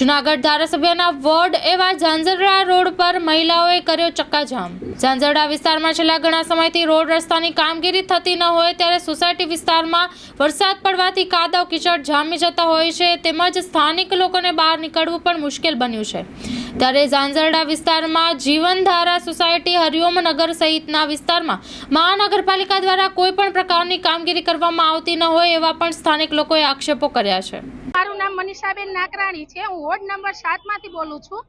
Junagadh ધારાસભ્યના ward એવા Zanzarda road પર મહિલાઓએ કર્યો ચક્કાજામ. ઝાંઝરડા વિસ્તારમાં છેલ્લા ઘણા સમયથી રોડ રસ્તાની કામગીરી થતી ન હોય ત્યારે સોસાયટી વિસ્તારમાં વરસાદ પડવાથી કાદવ, કિચડ જામી જતા હોય છે. તેમજ સ્થાનિક લોકોને બહાર નીકળવું પણ મુશ્કેલ બન્યું છે. ત્યારે ઝાંઝરડા વિસ્તારમાં જીવનધારા સોસાયટી હરિઓમ નગર સહિતના વિસ્તારમાં મહાનગરપાલિકા દ્વારા કોઈ પણ પ્રકારની કામગીરી કરવામાં આવતી ન હોય એવા પણ સ્થાનિક લોકોએ આક્ષેપો કર્યા છે. મારું નામ મનીષાબેન નાકરાણી છે. હું વોર્ડ નંબર સાતમાંથી બોલું છું.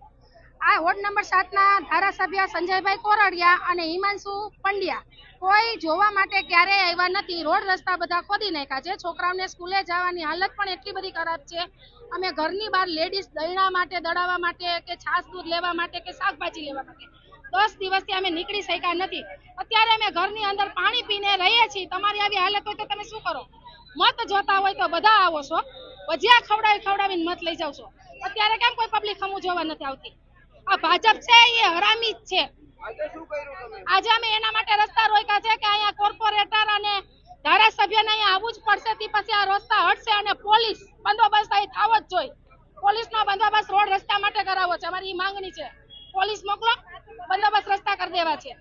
આ વોર્ડ નંબર સાતના ધારાસભ્ય સંજયભાઈ કોરડિયા અને હિમાંશુ પંડ્યા. કોઈ જોવા માટે ક્યારેય આવ્યા નથી. રોડ રસ્તા બધા ખોદી નાખ્યા છે. છોકરાઓને સ્કૂલે જવાની હાલત પણ એટલી બધી ખરાબ છે. અમે ઘરની બહાર લેડીઝ દળવા માટે દળાવવા માટે કે છાશ દૂધ લેવા માટે કે શાકભાજી લેવા માટે દસ દિવસથી અમે નીકળી શક્યા નથી. અત્યારે અમે ઘરની અંદર પાણી પીને રહીએ છીએ. તમારી આવી હાલત હોય તો તમે શું કરો? મત જોતા હોય તો બધા આવો છો. ભજીયા ખવડાવી ખવડાવીને મત લઈ જાવ છો. અત્યારે કેમ કોઈ પબ્લિક હમું જોવા નથી આવતી? આ ભાજપ છે એ હરામી જ છે. આજે અમે એના માટે રસ્તા રોક્યા છે કે અહીંયા કોર્પોરેટર અને ધારાસભ્યને અહીંયા આવવું જ પડશે તે પછી આ રસ્તા હટશે અને પોલીસ બંદોબસ્ત અહીં થવો જ જોઈએ. પોલીસનો બંદોબસ્ત રોડ રસ્તા માટે કરાવવો છે. અમારી માંગણી છે. પોલીસ મોકલો. બંદોબસ્ત રસ્તા કરી દેવા છે.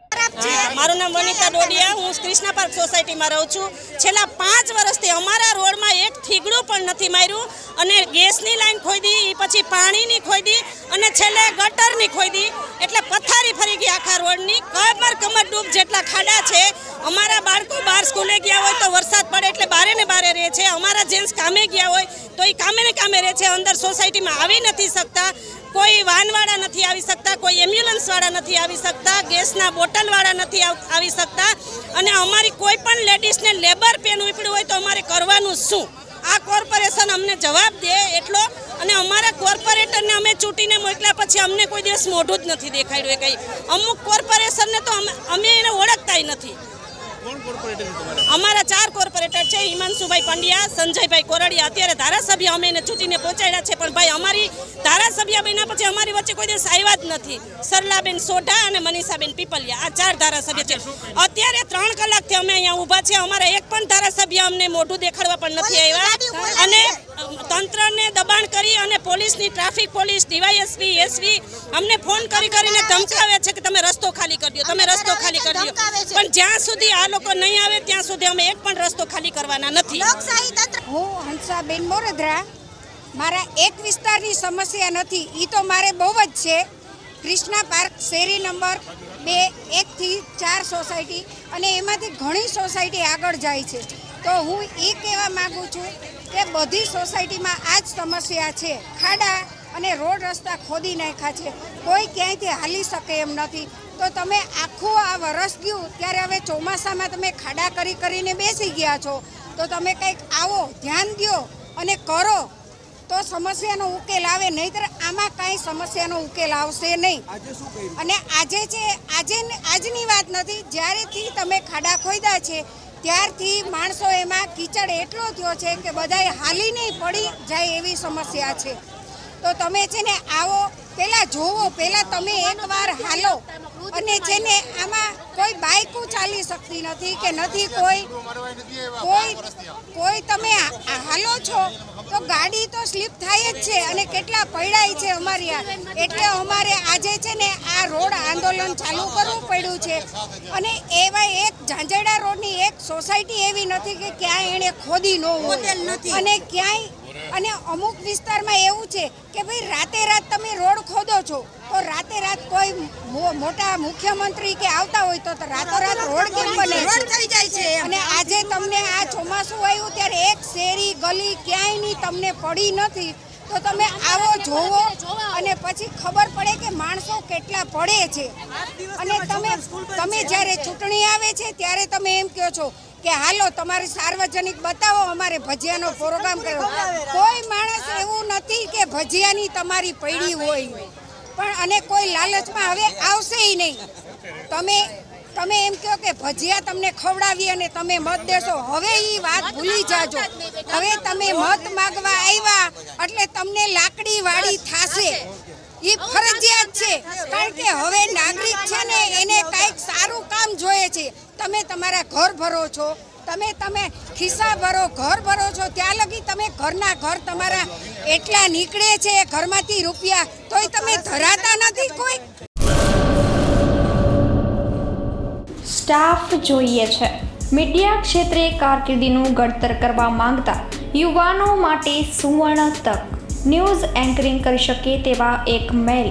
મારું નામ વનિતા ડોડિયા, હું કૃષ્ણા પાર્ક સોસાયટીમાં રહું છું. છેલ્લા પાંચ વર્ષથી અમારા રોડમાં એક થીગડું પણ નથી માર્યું અને ગેસની લાઈન ખોદી ઈ પછી પાણીની ખોદી અને છેલ્લે ગટરની ખોદી એટલે પથારી ફરી ગઈ આખા રોડની. કમર કમર ડૂબ જેટલા ખાડા છે અમારા બાળકો બહાર સ્કૂલે ગયા હોય તો વરસાદ પડે એટલે બારે ને બારે રહે છે. અમારા જેન્ટ્સ કામે ગયા હોય તો એ કામે ને કામે રહે છે. અંદર સોસાયટીમાં આવી નથી શકતા, કોઈ વાનવાળા નથી આવી શકતા, કોઈ એમ્બ્યુલન્સવાળા નથી આવી શકતા, ગેસના બોટલવાળા નથી આવ- શકતા. અને અમારી કોઈ પણ લેડીઝને લેબર પેન ઉપડ્યું હોય તો અમારે કરવાનું શું? આ કોર્પોરેશન અમને જવાબ દે એટલો. અને અમારા કોર્પોરેટરને અમે ચૂંટીને મોકલ્યા પછી અમને કોઈ દિવસ મોઢું જ નથી દેખાડ્યું એ કંઈ. અમુક કોર્પોરેશનને તો અમે અમે એને ઓળખતાય નથી. કોણ કોર્પોરેટર છે તમારા? અમારા ચાર કોર્પોરેટર છે હિમાંશુભાઈ પંડ્યા સંજયભાઈ કોરડિયા. અત્યારે ધારાસભ્ય અમે એને ચૂંટીને પહોંચાડ્યા છે પણ ભાઈ અમારી ધારાસભ્ય બન્યા પછી અમારી વચ્ચે કોઈ દિવસ આવ્યા જ નથી. સરલાબેન સોઢા અને મનીષાબેન પીપલિયા આ ચાર ધારાસભ્ય છે. અત્યારે ત્રણ કલાકથી અમે અહીંયા ઊભા છે અમારા એક પણ ધારાસભ્ય અમને મોઢું દેખાડવા પણ નથી આવ્યા. અને તંત્રને દબાણ કરી અને પોલીસની ટ્રાફિક પોલીસ ડીવાયએસપી એસપી અમને ફોન કરી કરીને ધમકાવે છે કે તમે રસ્તો ખાલી કરી દો તમે રસ્તો ખાલી કરી દો પણ જ્યાં સુધી આ લોકો નહીં આવે ત્યાં સુધી અમે એક પણ રસ્તો ખાલી કરવાના નથી. હું હંસાબેન મોરદરા મારા એક વિસ્તારની સમસ્યા નથી. એ તો મારે બહુ જ છે. કૃષ્ણા પાર્ક શેરી નંબર બે એકથી ચાર સોસાયટી અને એમાંથી ઘણી સોસાયટી આગળ જાય છે. તો હું એ કહેવા માગું છું કે બધી સોસાયટીમાં આ જ સમસ્યા છે. ખાડા અને રોડ રસ્તા ખોદી નાખ્યા છે. કોઈ ક્યાંયથી હાલી શકે એમ નથી. તો તમે આખું આ વરસ ગયું ત્યારે હવે ચોમાસામાં તમે ખાડા કરી કરીને બેસી ગયા છો. તો તમે કંઈક આવો ધ્યાન દો અને કરો. તો સમસ્યાનો ઉકેલ આવે નહીંતર આમાં કાંઈ સમસ્યાનો ઉકેલ આવશે નહીં. અને આજે છે આજે આજની વાત નથી. જ્યારેથી તમે ખાડા ખોદ્યા છે ત્યારથી માણસો એમાં કીચડ એટલો થયો છે કે બધાય હાલી નહીં પડી જાય એવી સમસ્યા છે. તો તમે છે ને આવો, પહેલાં જોવો, પહેલાં તમે એકવાર હાલો. અને જેને આમાં કોઈ બાઇકો ચાલી શકતી નથી કે નથી કોઈ કોઈ કોઈ તમે હાલો છો તો ગાડી તો સ્લીપ થાય જ છે અને કેટલા પડાય છે અમારી આ. એટલે અમારે આજે છે ને આ રોડ આંદોલન ચાલુ કરવું પડ્યું છે. અને એવા એક ઝાંઝરડા રોડની એક સોસાયટી એવી નથી કે ક્યાંય એણે ખોદી ન હોય. અને ક્યાંય અને અમુક વિસ્તારમાં એવું છે કે ભાઈ રાતે રાત તમે રોડ ખોદો છો તો રાતે રાત કોઈ મોટા મુખ્યમંત્રી કે આવતા હોય તો રાતોરાત રોડ કેમ બને? છે અને આજે તમને આ ચોમાસું આવ્યું ત્યારે એક શેરી ગલી ક્યાંયની તમને પડી નથી તો તમે આવો જોવો અને પછી ખબર પડે કે માણસો કેટલા પડે છે. અને તમે તમે જ્યારે ચૂંટણી આવે છે ત્યારે તમે એમ કહો છો કે હાલો તમારે સાર્વજનિક બતાવો અમારે ભજીયાનો પ્રોગ્રામ કર્યો કોઈ માણસ એવું નથી કે ભજીયાની તમારી પૈડી હોય. પણ અને કોઈ લાલચમાં હવે આવશે નહીં. તમે તમે એમ કહો કે ભજીયા તમને ખવડાવી અને તમે મત દેશો. હવે એ વાત ભૂલી જાજો. હવે તમે મત માગવા આવ્યા એટલે તમને લાકડી વાળી થાશે. એ ફરજિયાત છે. કારણ કે હવે નાગરિક છે ને એને કંઈક સારું કામ જોઈએ છે. તમે તમારા ઘર ભરો છો. તમે તમે ખિસ્સા ભરો, ઘર ભરો છો, ત્યાં લગી તમે ઘરના ઘર તમારા એટલા નીકળે છે ઘરમાંથી રૂપિયા. તોય તમે ધરાતા નથી કોઈ? સ્ટાફ જોઈએ છે. મીડિયા ક્ષેત્રે કારકિર્દીનું ઘડતર કરવા માંગતા યુવાનો માટે સુવર્ણ તક. ન્યૂઝ એન્કરિંગ કરી શકે તેવા એક મેલ.